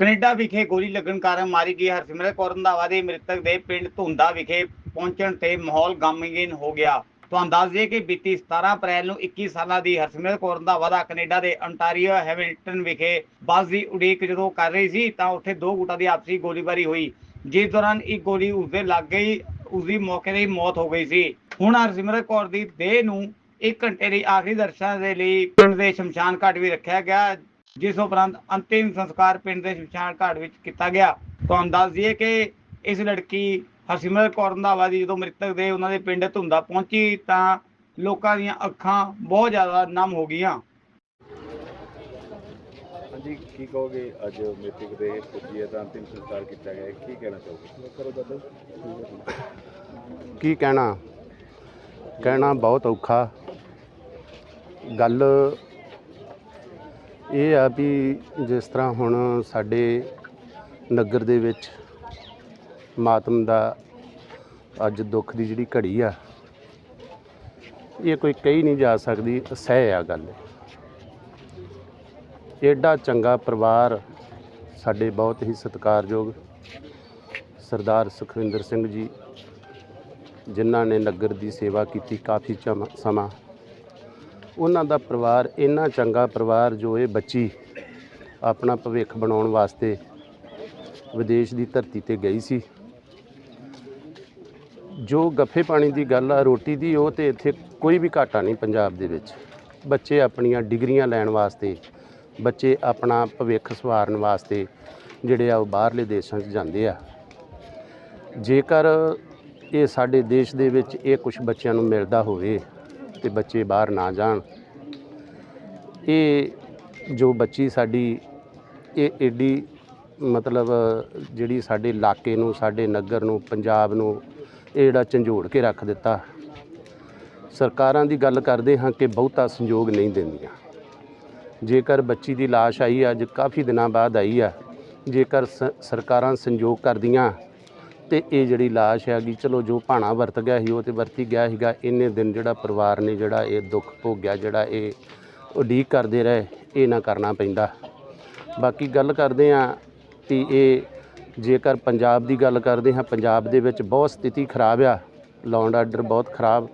Canada ਵਿਖੇ ਗੋਲੀ ਲੱਗਣ ਕਾਰਨ ਮਾਰੀ ਗਈ ਹਰਸਿਮਰਤ ਕੌਰ ਰੰਧਾਵਾ ਦੇ ਮ੍ਰਿਤਕ ਦੇ ਪਿੰਡ ਧੁੰਦਾ ਵਿਖੇ ਪਹੁੰਚਣ ਤੇ ਮਾਹੌਲ ਗਮਗੀਨ ਹੋ ਗਿਆ। ਤੁਹਾਨੂੰ ਦੱਸ ਦਈਏ ਕਿ ਬੀਤੀ 17 ਅਪ੍ਰੈਲ ਨੂੰ 21 ਸਾਲਾਂ ਦੀ ਹਰਸਿਮਰਤ ਕੌਰ ਰੰਧਾਵਾ ਦਾ ਕੈਨੇਡਾ ਦੇ ਅੰਟਾਰੀਓ ਹੈਮਿਲਟਨ ਵਿਖੇ ਬੱਸ ਦੀ ਉਡੀਕ ਜਦੋਂ ਕਰ ਰਹੀ ਸੀ ਤਾਂ ਉੱਥੇ ਦੋ ਗੁੱਟਾਂ ਦੀ ਆਪਸੀ ਗੋਲੀਬਾਰੀ ਹੋਈ। ਜਿਸ ਦੌਰਾਨ ਇੱਕ ਗੋਲੀ ਉਸਦੇ ਲੱਗ ਗਈ, ਉਸਦੀ ਮੌਕੇ ਤੇ ਹੀ ਮੌਤ ਹੋ ਗਈ ਸੀ। ਹੁਣ ਹਰਸਿਮਰਤ ਕੌਰ ਦੀ ਦੇਹ ਨੂੰ 1 ਘੰਟੇ ਲਈ ਆਖਰੀ ਦਰਸ਼ਨਾਂ ਦੇ ਲਈ ਪਿੰਡ ਦੇ ਸ਼ਮਸ਼ਾਨ ਘਾਟ ਵੀ ਰੱਖਿਆ ਗਿਆ। ਜਿਸ ਉਪਰੰਤ ਅੰਤਿਮ ਸੰਸਕਾਰ ਪਿੰਡ ਦੇ ਸ਼ਮਸ਼ਾਨ ਘਾਟ ਵਿੱਚ ਕੀਤਾ ਗਿਆ। ਤੁਹਾਨੂੰ ਦੱਸ ਦਈਏ ਕਿ ਇਸ ਲੜਕੀ ਹਰਸਿਮਰਤ ਕੌਰ ਰੰਧਾਵਾ ਦੀ ਜਦੋਂ ਮ੍ਰਿਤਕ ਦੇ ਉਹਨਾਂ ਦੇ ਪਿੰਡ ਧੁੰਦਾ ਪਹੁੰਚੀ ਤਾਂ ਲੋਕਾਂ ਦੀਆਂ ਅੱਖਾਂ ਬਹੁਤ ਜ਼ਿਆਦਾ ਨਮ ਹੋ ਗਈਆਂ। ਹਾਂਜੀ ਕੀ ਕਹੋਗੇ? ਅੱਜ ਮ੍ਰਿਤਕ ਦੇ ਪੁੱਜੀ ਦਾ ਅੰਤਿਮ ਸੰਸਕਾਰ ਕੀਤਾ ਗਿਆ ਹੈ। ਕੀ ਕਹਿਣਾ ਚਾਹੋਗੇ? ਕੀ ਕਹਿਣਾ? ਕਹਿਣਾ ਬਹੁਤ ਔਖਾ। ਗੱਲ ਇਹ ਆ ਵੀ ਜਿਸ ਤਰ੍ਹਾਂ ਹੁਣ ਸਾਡੇ ਨਗਰ ਦੇ ਵਿੱਚ ਮਾਤਮ ਦਾ ਅੱਜ ਦੁੱਖ ਦੀ ਜਿਹੜੀ ਘੜੀ ਆ, ਇਹ ਕੋਈ ਕਹੀ ਨਹੀਂ ਜਾ ਸਕਦੀ, ਅਸਹਿ ਆ ਗੱਲ। ਐਡਾ ਚੰਗਾ ਪਰਿਵਾਰ ਸਾਡੇ ਬਹੁਤ ਹੀ ਸਤਿਕਾਰਯੋਗ ਸਰਦਾਰ ਸੁਖਵਿੰਦਰ ਸਿੰਘ ਜੀ, ਜਿਨ੍ਹਾਂ ਨੇ ਨਗਰ ਦੀ ਸੇਵਾ ਕੀਤੀ ਕਾਫੀ ਚਮ- ਸਮਾਂ। ਉਹਨਾਂ ਦਾ ਪਰਿਵਾਰ, ਇੰਨਾ ਚੰਗਾ ਪਰਿਵਾਰ ਜੋ ਇਹ ਬੱਚੀ ਆਪਣਾ ਭਵਿੱਖ ਬਣਾਉਣ ਵਾਸਤੇ ਵਿਦੇਸ਼ ਦੀ ਧਰਤੀ ਤੇ ਗਈ ਸੀ। ਜੋ ਗੱਫੇ ਪਾਣੀ ਦੀ ਗੱਲ ਆ, ਰੋਟੀ ਦੀ, ਉਹ ਤੇ ਇੱਥੇ ਕੋਈ ਵੀ ਘਾਟਾ ਨਹੀਂ ਪੰਜਾਬ ਦੇ ਵਿੱਚ। ਬੱਚੇ ਆਪਣੀਆਂ ਡਿਗਰੀਆਂ ਲੈਣ ਵਾਸਤੇ, ਬੱਚੇ ਆਪਣਾ ਭਵਿੱਖ ਸਵਾਰਨ ਵਾਸਤੇ ਜਿਹੜੇ ਆ, ਉਹ ਬਾਹਰਲੇ ਦੇਸ਼ਾਂ 'ਚ ਜਾਂਦੇ ਆ। ਜੇਕਰ ਇਹ ਸਾਡੇ ਦੇਸ਼ ਦੇ ਵਿੱਚ ਇਹ ਕੁਝ ਬੱਚਿਆਂ ਨੂੰ ਮਿਲਦਾ ਹੋਵੇ ਤੇ ਬੱਚੇ ਬਾਹਰ ਨਾ ਜਾਣ। ਇਹ ਜੋ ਬੱਚੀ ਸਾਡੀ, ਇਹ ਏਡੀ ਮਤਲਬ ਜਿਹੜੀ ਸਾਡੇ ਇਲਾਕੇ ਨੂੰ, ਸਾਡੇ ਨਗਰ ਨੂੰ, ਪੰਜਾਬ ਨੂੰ ਇਹ ਜਿਹੜਾ ਝੰਜੋੜ ਕੇ ਰੱਖ ਦਿੱਤਾ। ਸਰਕਾਰਾਂ ਦੀ ਗੱਲ ਕਰਦੇ ਹਾਂ ਕਿ ਬਹੁਤਾ ਸੰਯੋਗ ਨਹੀਂ ਦਿੰਦੀਆਂ। ਜੇਕਰ ਬੱਚੀ ਦੀ ਲਾਸ਼ ਆਈ ਅੱਜ ਕਾਫੀ ਦਿਨਾਂ ਬਾਅਦ ਆਈ ਆ, ਜੇਕਰ ਸ- ਸਰਕਾਰਾਂ ਸੰਯੋਗ ਕਰਦੀਆਂ ਤੇ ਇਹ ਜਿਹੜੀ ਲਾਸ਼ ਹੈਗੀ, ਚਲੋ ਜੋ ਭਾਣਾ ਵਰਤ ਗਿਆ ਸੀ, ਉਹ ਤੇ ਵਰਤੀ ਗਿਆ ਸੀਗਾ। ਇੰਨੇ ਦਿਨ ਜਿਹੜਾ ਪਰਿਵਾਰ ਨੇ ਜਿਹੜਾ ਇਹ ਦੁੱਖ ਭੋਗਿਆ, ਜਿਹੜਾ ਇਹ ਉਡੀਕ ਕਰਦੇ ਰਹੇ, ਇਹ ਨਾ ਕਰਨਾ ਪੈਂਦਾ। ਬਾਕੀ ਗੱਲ ਕਰਦੇ ਆ ਕਿ ਇਹ ਜੇਕਰ ਪੰਜਾਬ ਦੀ ਗੱਲ ਕਰਦੇ ਹਾਂ, ਪੰਜਾਬ ਦੇ ਵਿੱਚ ਬਹੁਤ ਸਥਿਤੀ ਖਰਾਬ ਆ। ਲੌਂਡ ਆਰਡਰ ਬਹੁਤ ਖਰਾਬ।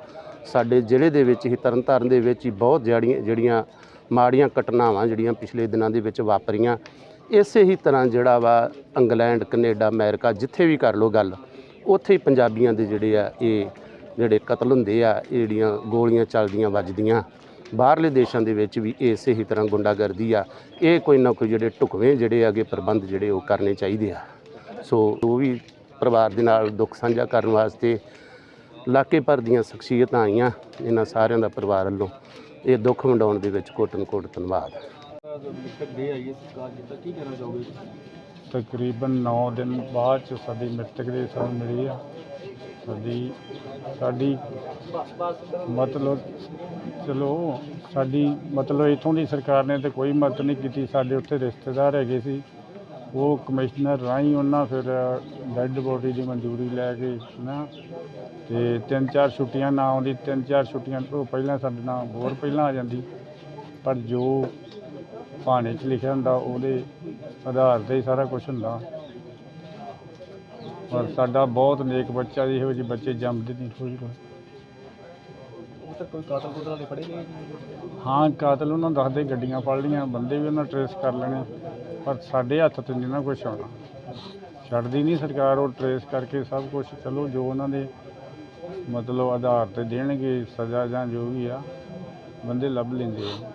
ਸਾਡੇ ਜ਼ਿਲ੍ਹੇ ਦੇ ਵਿੱਚ ਹੀ, ਤਰਨਤਾਰਨ ਦੇ ਵਿੱਚ ਹੀ ਬਹੁਤ ਜਿਹੜੀਆਂ ਜਿਹੜੀਆਂ ਮਾੜੀਆਂ ਘਟਨਾਵਾਂ ਜਿਹੜੀਆਂ ਪਿਛਲੇ ਦਿਨਾਂ ਦੇ ਵਿੱਚ ਵਾਪਰੀਆਂ। ਇਸੇ ਹੀ ਤਰ੍ਹਾਂ ਜਿਹੜਾ ਵਾ ਇੰਗਲੈਂਡ, ਕੈਨੇਡਾ, ਅਮਰੀਕਾ ਜਿੱਥੇ ਵੀ ਕਰ ਲੋ ਗੱਲ, ਉੱਥੇ ਹੀ ਪੰਜਾਬੀਆਂ ਦੇ ਜਿਹੜੇ ਆ, ਇਹ ਜਿਹੜੇ ਕਤਲ ਹੁੰਦੇ ਆ, ਇਹ ਜਿਹੜੀਆਂ ਗੋਲੀਆਂ ਚੱਲਦੀਆਂ ਵੱਜਦੀਆਂ। ਬਾਹਰਲੇ ਦੇਸ਼ਾਂ ਦੇ ਵਿੱਚ ਵੀ ਇਸੇ ਹੀ ਤਰ੍ਹਾਂ ਗੁੰਡਾਗਰਦੀ ਆ। ਇਹ ਕੋਈ ਨਾ ਕੋਈ ਜਿਹੜੇ ਢੁਕਵੇਂ ਜਿਹੜੇ ਹੈਗੇ ਪ੍ਰਬੰਧ ਜਿਹੜੇ ਉਹ ਕਰਨੇ ਚਾਹੀਦੇ ਆ। ਸੋ ਉਹ ਵੀ ਪਰਿਵਾਰ ਦੇ ਨਾਲ ਦੁੱਖ ਸਾਂਝਾ ਕਰਨ ਵਾਸਤੇ ਇਲਾਕੇ ਭਰ ਦੀਆਂ ਸ਼ਖਸੀਅਤਾਂ ਆਈਆਂ, ਇਹਨਾਂ ਸਾਰਿਆਂ ਦਾ ਪਰਿਵਾਰ ਵੱਲੋਂ ਇਹ ਦੁੱਖ ਵੰਡਾਉਣ ਦੇ ਵਿੱਚ ਕੋਟਨ ਕੋਟ ਧੰਨਵਾਦ। ਮ੍ਰਿਤਕ ਦੇ ਆਈ ਹੈ ਸੰਸਕਾਰ ਕੀਤਾ ਕੀ ਕਹਿਣਾ ਚਾਹੋਗੇ ਤਕਰੀਬਨ 9 ਦਿਨ ਬਾਅਦ ਚ ਸਾਡੀ ਮ੍ਰਿਤਕ ਦੇ ਸਾਨੂੰ ਮਿਲੀ ਆ। ਸਾਡੀ ਸਾਡੀ ਮਤਲਬ, ਚਲੋ, ਸਾਡੀ ਮਤਲਬ ਇਥੋਂ ਦੀ ਸਰਕਾਰ ਨੇ ਤੇ ਕੋਈ ਮਦਦ ਨਹੀਂ ਕੀਤੀ। ਸਾਡੇ ਉੱਥੇ ਰਿਸ਼ਤੇਦਾਰ ਹੈਗੇ ਸੀ। ਉਹ ਕਮਿਸ਼ਨਰ ਰਾਹੀਂ ਉਹਨਾਂ ਫਿਰ ਡੈੱਡ ਬੋਡੀ ਦੀ ਮਨਜ਼ੂਰੀ ਲੈ ਕੇ ਨਾ ਤੇ ਤਿੰਨ ਚਾਰ ਛੁੱਟੀਆਂ ਨਾ ਆਉਂਦੀ, ਤਿੰਨ ਚਾਰ ਛੁੱਟੀਆਂ ਤੋਂ ਪਹਿਲਾਂ ਸਾਡੇ ਨਾਲ, ਹੋਰ ਪਹਿਲਾਂ ਆ ਜਾਂਦੀ। ਪਰ ਜੋ ਭਾਣੇ 'ਚ ਲਿਖਿਆ ਹੁੰਦਾ ਉਹਦੇ ਆਧਾਰ ਤੇ ਹੀ ਸਾਰਾ ਕੁਝ ਹੁੰਦਾ। ਪਰ ਸਾਡਾ ਬਹੁਤ ਨੇਕ ਬੱਚਾ ਜੀ ਇਹੋ ਜਿਹੇ ਬੱਚੇ ਜੰਮਦੇ ਨਹੀਂ ਕੋਈ ਕੋਈ ਕਾਤਲ ਕੁਤਲ ਵਾਲੇ ਫੜੇ ਗਏ ਹਾਂ ਕਾਤਲ ਉਹਨਾਂ ਦੱਸਦੇ ਗੱਡੀਆਂ ਫੜ ਲਈਆਂ ਬੰਦੇ ਵੀ ਉਹਨਾਂ ਟਰੇਸ ਕਰ ਲੈਣੇ। ਪਰ ਸਾਡੇ ਹੱਥ ਤੇ ਨਹੀਂ ਨਾ ਕੁਝ ਆਉਣਾ। ਛੱਡਦੀ ਨਹੀਂ ਸਰਕਾਰ ਉਹ ਟਰੇਸ ਕਰਕੇ ਸਭ ਕੁਝ ਚਲੋ ਜੋ ਉਹਨਾਂ ਦੇ ਮਤਲਬ ਆਧਾਰ ਤੇ ਦੇਣਗੇ ਸਜ਼ਾ ਜਾਂ ਜੋ ਵੀ ਆ ਬੰਦੇ ਲੱਭ ਲੈਂਦੇ ਆ।